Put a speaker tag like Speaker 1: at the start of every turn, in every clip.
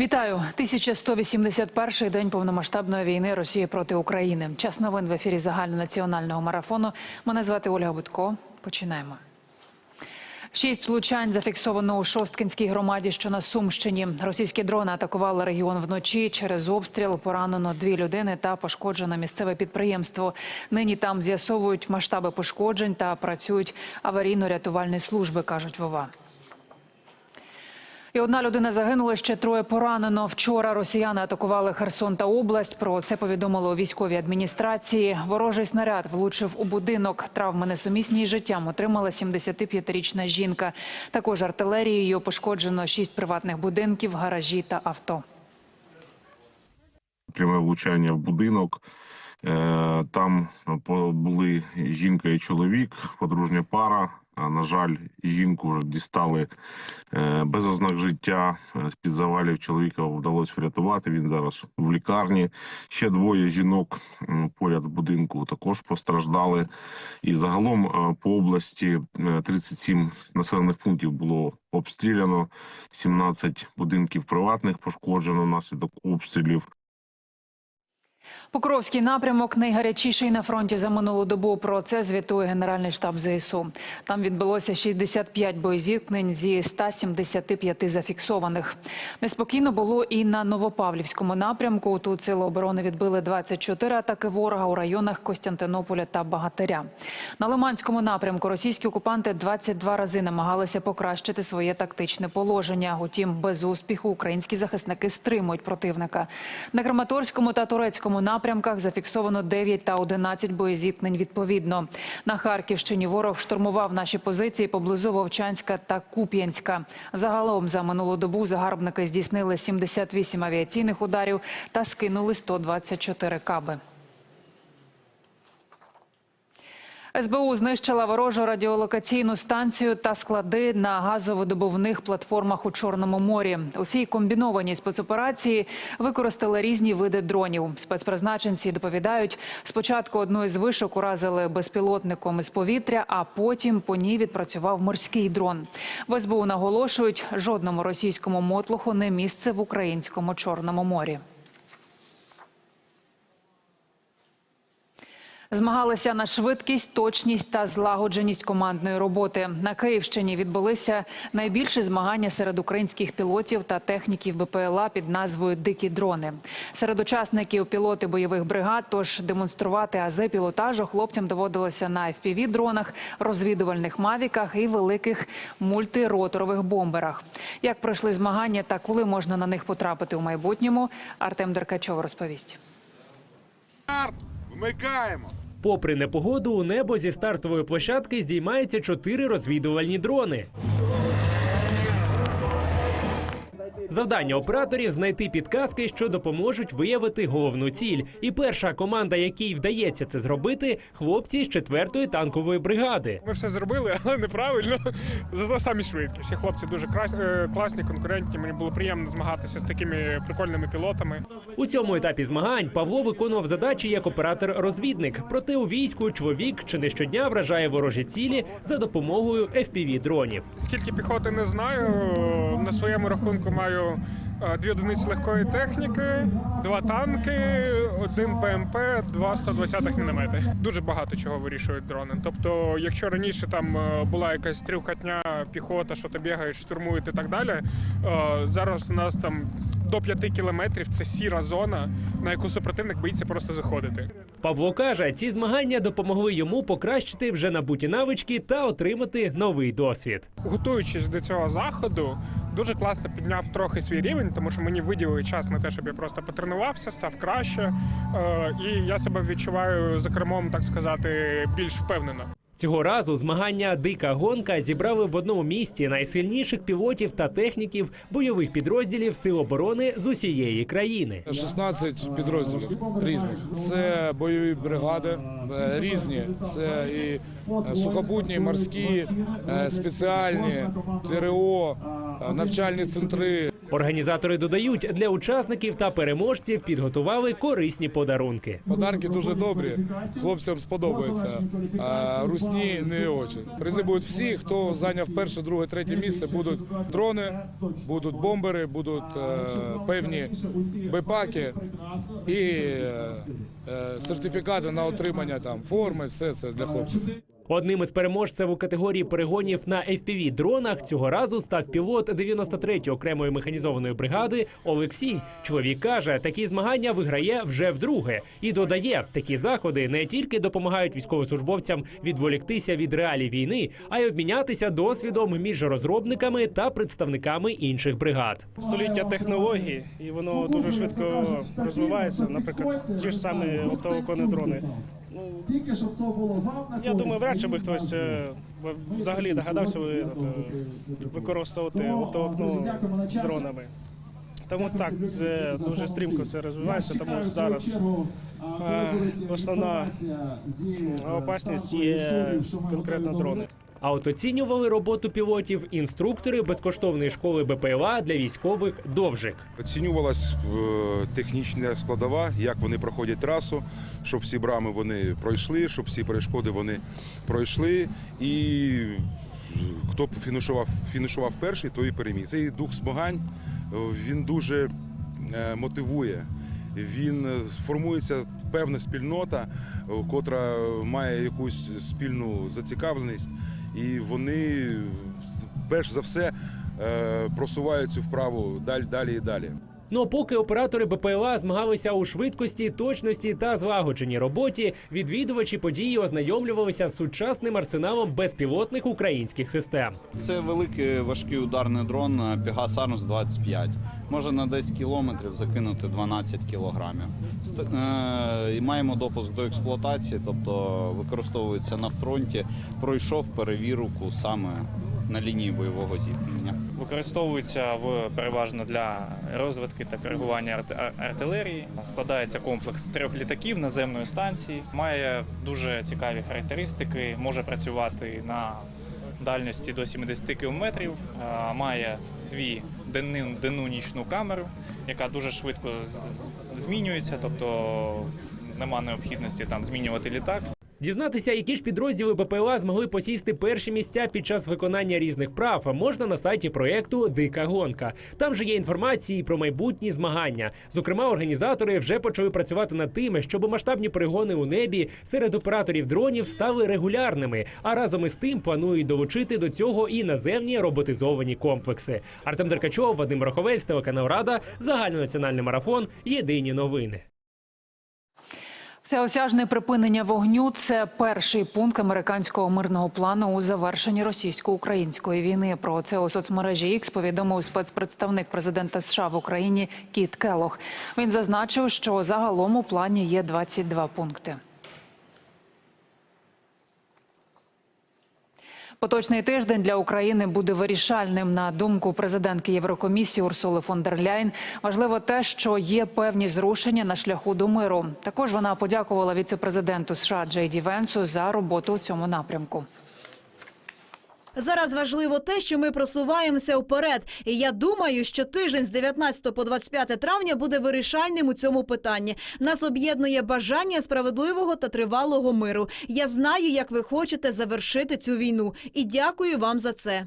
Speaker 1: Вітаю! 1181-й день повномасштабної війни Росії проти України. Час новин в ефірі загальнонаціонального марафону. Мене звати Ольга Будко. Починаємо. Шість влучань зафіксовано у Шосткинській громаді, що на Сумщині. Російські дрони атакували регіон вночі. Через обстріл поранено дві людини та пошкоджено місцеве підприємство. Нині там з'ясовують масштаби пошкоджень та працюють аварійно-рятувальні служби, кажуть Вова. І одна людина загинула, ще троє поранено. Вчора росіяни атакували Херсон та область. Про це повідомили у військовій адміністрації. Ворожий снаряд влучив у будинок. Травми несумісні із життям отримала 75-річна жінка. Також артилерією пошкоджено шість приватних будинків, гаражі та авто.
Speaker 2: пряме влучання в будинок. Е, Там були жінка і чоловік, подружня пара. На жаль, жінку вже дістали е, без ознак життя. З під завалів чоловіка вдалося врятувати. Він зараз в лікарні. Ще двоє жінок поряд в будинку також постраждали. І загалом е, по області е, 37 населених пунктів було обстріляно, 17 будинків приватних пошкоджено внаслідок обстрілів.
Speaker 1: Покровський напрямок найгарячіший на фронті за минулу добу. Про це звітує Генеральний штаб ЗСУ. Там відбулося 65 боєзіткнень зі 175 зафіксованих. Неспокійно було і на Новопавлівському напрямку. Тут сили оборони відбили 24 атаки ворога у районах Костянтинополя та Багатиря. На Лиманському напрямку російські окупанти 22 рази намагалися покращити своє тактичне положення. Утім, без успіху українські захисники стримують противника. На Краматорському та Турецькому напрямках зафіксовано 9 та 11 боєзіткнень відповідно. На Харківщині ворог штурмував наші позиції поблизу Вовчанська та Куп'янська. Загалом за минулу добу загарбники здійснили 78 авіаційних ударів та скинули 124 каби. СБУ знищила ворожу радіолокаційну станцію та склади на газовидобувних платформах у Чорному морі. У цій комбінованій спецоперації використали різні види дронів. Спецпризначенці доповідають, спочатку одну із вишок уразили безпілотником із повітря, а потім по ній відпрацював морський дрон. В СБУ наголошують, жодному російському мотлуху не місце в українському Чорному морі. Змагалися на швидкість, точність та злагодженість командної роботи. На Київщині відбулися найбільші змагання серед українських пілотів та техніків БПЛА під назвою Дикі дрони. Серед учасників пілоти бойових бригад. Тож демонструвати ази пілотажу хлопцям доводилося на fpv дронах, розвідувальних мавіках і великих мультироторових бомберах. Як пройшли змагання та коли можна на них потрапити у майбутньому, Артем Деркачов розповість.
Speaker 3: Вмикаємо!
Speaker 4: Попри непогоду, у небо зі стартової площадки здіймаються чотири розвідувальні дрони. Завдання операторів знайти підказки, що допоможуть виявити головну ціль. І перша команда, якій вдається це зробити, хлопці з 4-ї танкової бригади.
Speaker 5: Ми все зробили, але неправильно. Зато самі швидкі. Всі хлопці дуже е, класні, конкурентні. Мені було приємно змагатися з такими прикольними пілотами.
Speaker 4: У цьому етапі змагань Павло виконував задачі як оператор-розвідник. Проте у війську чоловік чи не щодня вражає ворожі цілі за допомогою fpv дронів.
Speaker 5: Скільки піхоти не знаю. На своєму рахунку маю е, дві одиниці легкої техніки, два танки, один БМП, два 120 міномети. Дуже багато чого вирішують дрони. Тобто, якщо раніше там е, була якась стрілкатня, піхота, що то бігають, штурмують і так далі. е, Зараз у нас там до 5 кілометрів це сіра зона, на яку супротивник боїться просто заходити.
Speaker 4: Павло каже, ці змагання допомогли йому покращити вже набуті навички та отримати новий досвід.
Speaker 5: Готуючись до цього заходу, дуже класно підняв трохи свій рівень, тому що мені виділили час на те, щоб я просто потренувався, став краще. Е, і я себе відчуваю за кермом, так сказати, більш впевнено.
Speaker 4: Цього разу змагання Дика гонка зібрали в одному місті найсильніших пілотів та техніків бойових підрозділів Сил оборони з усієї країни.
Speaker 6: 16 підрозділів різних. Це бойові бригади е, різні. Це і е, сухопутні, морські, е, спеціальні, ТРО, навчальні центри.
Speaker 4: Організатори додають, для учасників та переможців підготували корисні подарунки.
Speaker 6: Подарки дуже добрі, хлопцям сподобається. А русні не дуже. Призи будуть всі, хто зайняв перше, друге, третє місце. Будуть дрони, будуть бомбери, будуть е, певні бепаки і е, е, сертифікати на отримання там форми. Все це для хлопців.
Speaker 4: Одним із переможців у категорії перегонів на fpv дронах цього разу став пілот 93-ї окремої механізованої бригади Олексій. Чоловік каже, такі змагання виграє вже вдруге і додає, такі заходи не тільки допомагають військовослужбовцям відволіктися від реалій війни, а й обмінятися досвідом між розробниками та представниками інших бригад.
Speaker 7: століття технологій, і воно дуже швидко розвивається. Наприклад, ті ж самі оптовоконні дрони. Ну,
Speaker 8: Тільки щоб то було вам на
Speaker 7: я думаю, вряд чи би хтось е, взагалі догадався би, е, використовувати оптовокно з дронами. Тому так, це дуже стрімко все розвивається, тому
Speaker 8: Чекаю,
Speaker 7: зараз
Speaker 8: свою чергу, а, коли
Speaker 7: е,
Speaker 8: буде
Speaker 7: основна
Speaker 8: інформація зі, е,
Speaker 7: опасність є
Speaker 8: що ми
Speaker 7: конкретно дрони.
Speaker 4: А от оцінювали роботу пілотів інструктори безкоштовної школи БПЛА для військових довжик.
Speaker 9: Оцінювалась е, технічна складова, як вони проходять трасу, щоб всі брами вони пройшли, щоб всі перешкоди вони пройшли. І хто фінішував, фінішував перший, той і переміг. Цей дух змагань е, він дуже е, мотивує. Він формується певна спільнота, котра має якусь спільну зацікавленість, і вони перш за все е, просувають цю вправу далі, далі і далі.
Speaker 4: Ну поки оператори БПЛА змагалися у швидкості, точності та злагодженій роботі, відвідувачі події ознайомлювалися з сучасним арсеналом безпілотних українських систем.
Speaker 10: Це великий важкий ударний дрон Pegas Arms 25. Може на 10 кілометрів закинути 12 кілограмів. Е, Маємо допуск до експлуатації, тобто використовується на фронті. Пройшов перевірку саме на лінії бойового зіткнення.
Speaker 7: Використовується в переважно для розвитки та коригування арт- артилерії. Складається комплекс трьох літаків наземної станції. Має дуже цікаві характеристики. Може працювати на дальності до 70 кілометрів. Має дві денну, денну нічну камеру, яка дуже швидко змінюється, тобто нема необхідності там змінювати літак.
Speaker 4: Дізнатися, які ж підрозділи БПЛА змогли посісти перші місця під час виконання різних прав, можна на сайті проєкту Дика гонка. Там же є інформації про майбутні змагання. Зокрема, організатори вже почали працювати над тим, щоб масштабні перегони у небі серед операторів дронів стали регулярними. А разом із тим планують долучити до цього і наземні роботизовані комплекси. Артем Деркачов, Вадим Роховець, телеканал Рада, загальнонаціональний марафон. Єдині новини.
Speaker 1: Всеосяжне припинення вогню це перший пункт американського мирного плану у завершенні російсько-української війни. Про це у соцмережі X повідомив спецпредставник президента США в Україні Кіт Келох. Він зазначив, що загалом у плані є 22 пункти. Поточний тиждень для України буде вирішальним. На думку президентки Єврокомісії Урсули фон дер Ляйн, важливо те, що є певні зрушення на шляху до миру. Також вона подякувала віцепрезиденту США Джейді Венсу за роботу у цьому напрямку.
Speaker 11: Зараз важливо те, що ми просуваємося вперед. І я думаю, що тиждень з 19 по 25 травня буде вирішальним у цьому питанні. Нас об'єднує бажання справедливого та тривалого миру. Я знаю, як ви хочете завершити цю війну, і дякую вам за це.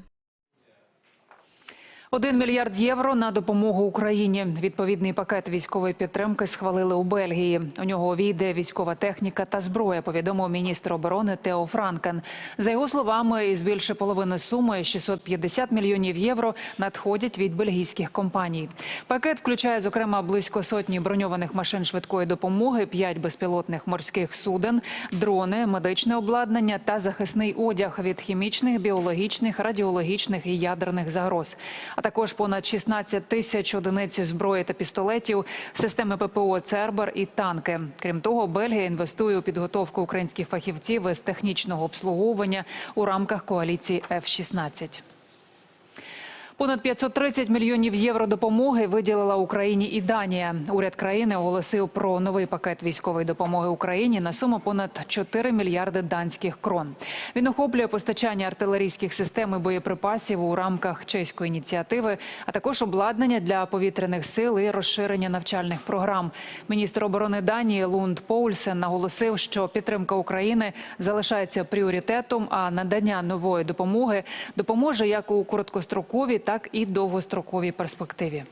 Speaker 1: Один мільярд євро на допомогу Україні. Відповідний пакет військової підтримки схвалили у Бельгії. У нього увійде військова техніка та зброя. Повідомив міністр оборони Тео Франкен. За його словами, із більше половини суми 650 мільйонів євро надходять від бельгійських компаній. Пакет включає зокрема близько сотні броньованих машин швидкої допомоги, п'ять безпілотних морських суден, дрони, медичне обладнання та захисний одяг від хімічних, біологічних, радіологічних і ядерних загроз. Також понад 16 тисяч одиниць зброї та пістолетів, системи ППО «Цербер» і танки. Крім того, Бельгія інвестує у підготовку українських фахівців із технічного обслуговування у рамках коаліції F-16. Понад 530 мільйонів євро допомоги виділила Україні і Данія. Уряд країни оголосив про новий пакет військової допомоги Україні на суму понад 4 мільярди данських крон. Він охоплює постачання артилерійських систем і боєприпасів у рамках чеської ініціативи, а також обладнання для повітряних сил і розширення навчальних програм. Міністр оборони Данії Лунд Поульсен наголосив, що підтримка України залишається пріоритетом, а надання нової допомоги допоможе як у короткостроковій, так і довгостроковій перспективі.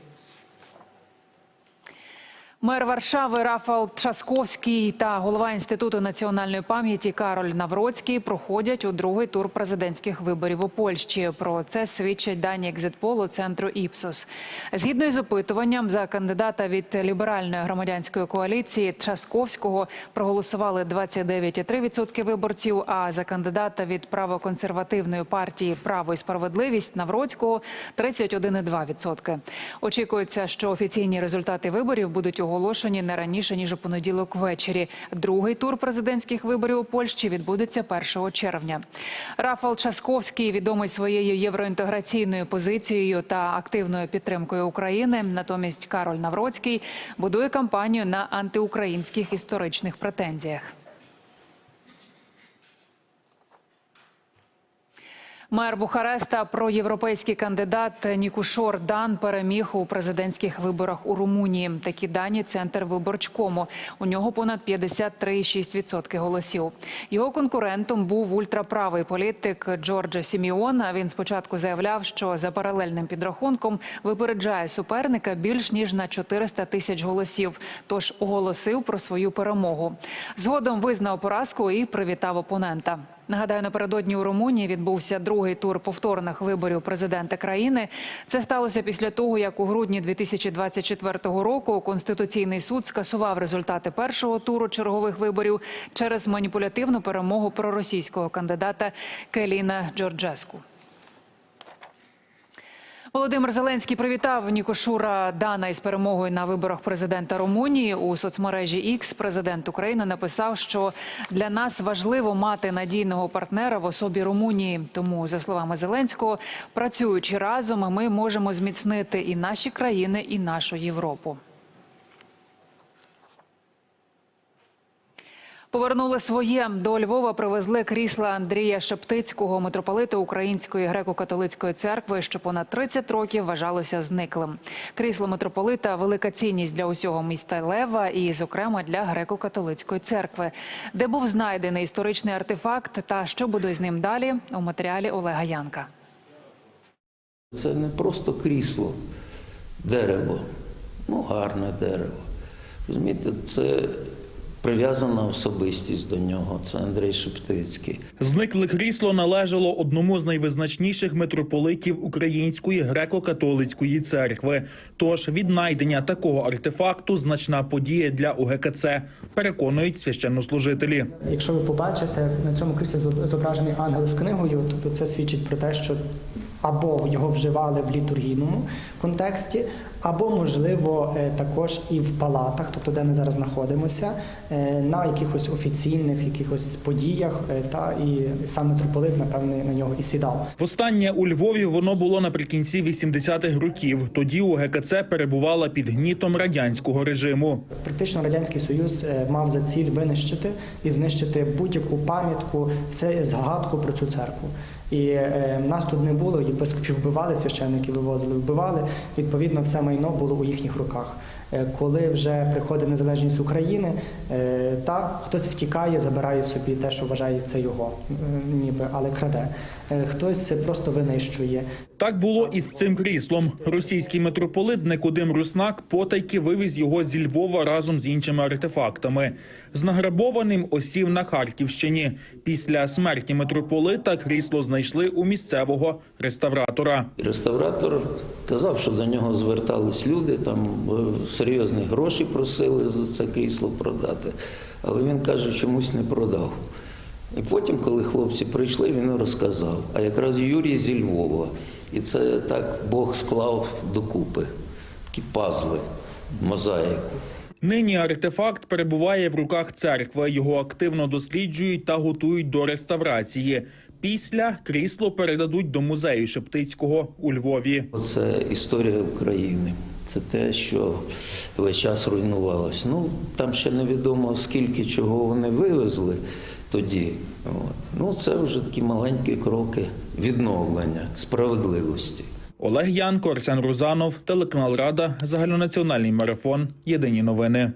Speaker 1: Мер Варшави Рафал Трасковський та голова інституту національної пам'яті Кароль Навроцький проходять у другий тур президентських виборів у Польщі. Про це свідчать дані екзитполу центру Іпсос. Згідно із опитуванням, за кандидата від ліберальної громадянської коаліції Трасковського проголосували 29,3% виборців. А за кандидата від правоконсервативної партії Право і справедливість Навроцького 31,2%. Очікується, що офіційні результати виборів будуть оголошені не раніше ніж у понеділок ввечері. Другий тур президентських виборів у Польщі відбудеться 1 червня. Рафал Часковський відомий своєю євроінтеграційною позицією та активною підтримкою України. Натомість Кароль Навроцький будує кампанію на антиукраїнських історичних претензіях. Мер Бухареста проєвропейський кандидат Нікушор Дан переміг у президентських виборах у Румунії. Такі дані центр виборчкому. У нього понад 53,6% голосів. Його конкурентом був ультраправий політик Джорджо Сіміон. Він спочатку заявляв, що за паралельним підрахунком випереджає суперника більш ніж на 400 тисяч голосів. Тож оголосив про свою перемогу. Згодом визнав поразку і привітав опонента. Нагадаю, напередодні у Румунії відбувся другий тур повторних виборів президента країни. Це сталося після того, як у грудні 2024 року Конституційний суд скасував результати першого туру чергових виборів через маніпулятивну перемогу проросійського кандидата Келіна Джорджеску. Володимир Зеленський привітав Нікошура Дана із перемогою на виборах президента Румунії. У соцмережі X президент України написав, що для нас важливо мати надійного партнера в особі Румунії. Тому, за словами Зеленського, працюючи разом, ми можемо зміцнити і наші країни, і нашу Європу. Повернули своє до Львова. Привезли крісла Андрія Шептицького, митрополита Української греко-католицької церкви, що понад 30 років вважалося зниклим. Крісло митрополита велика цінність для усього міста Лева і, зокрема, для греко-католицької церкви, де був знайдений історичний артефакт. Та що буде з ним далі у матеріалі Олега Янка.
Speaker 12: Це не просто крісло, дерево, ну гарне дерево. Розумієте, це прив'язана особистість до нього. Це Андрій Шептицький.
Speaker 13: Зникле крісло належало одному з найвизначніших митрополитів Української греко-католицької церкви. Тож віднайдення такого артефакту значна подія для УГКЦ, переконують священнослужителі.
Speaker 14: Якщо ви побачите на цьому кріслі зображений ангел з книгою, то це свідчить про те, що або його вживали в літургійному контексті, або, можливо, е, також і в палатах, тобто де ми зараз знаходимося, е, на якихось офіційних якихось подіях, е, та і сам митрополит, напевне, на нього і сідав.
Speaker 13: Востаннє у Львові воно було наприкінці 80-х років. Тоді УГКЦ перебувала під гнітом радянського режиму.
Speaker 14: Практично радянський союз мав за ціль винищити і знищити будь-яку пам'ятку, все згадку про цю церкву. І е, нас тут не було, єпископів вбивали, священники вивозили, вбивали. Відповідно, все майно було у їхніх руках. Е, Коли вже приходить незалежність України, е, та хтось втікає, забирає собі те, що вважає це його, ніби, але краде. Е, Хтось просто винищує.
Speaker 13: Так було і з цим кріслом. Російський митрополит Никодим Руснак потайки вивіз його зі Львова разом з іншими артефактами. З награбованим осів на Харківщині. Після смерті митрополита крісло знайшли у місцевого реставратора.
Speaker 12: Реставратор казав, що до нього звертались люди, там серйозні гроші просили за це крісло продати, але він каже, чомусь не продав. І потім, коли хлопці прийшли, він розказав. А якраз Юрій зі Львова. І це так Бог склав докупи, такі пазли, мозаїку.
Speaker 13: Нині артефакт перебуває в руках церкви. Його активно досліджують та готують до реставрації. Після крісло передадуть до музею Шептицького у Львові.
Speaker 12: Це історія України. Це те, що весь час руйнувалось. Ну там ще невідомо скільки чого вони вивезли тоді. Ну це вже такі маленькі кроки відновлення справедливості.
Speaker 13: Олег Янко, Арсен Рузанов, телеканал Рада, загальнонаціональний марафон. Єдині новини.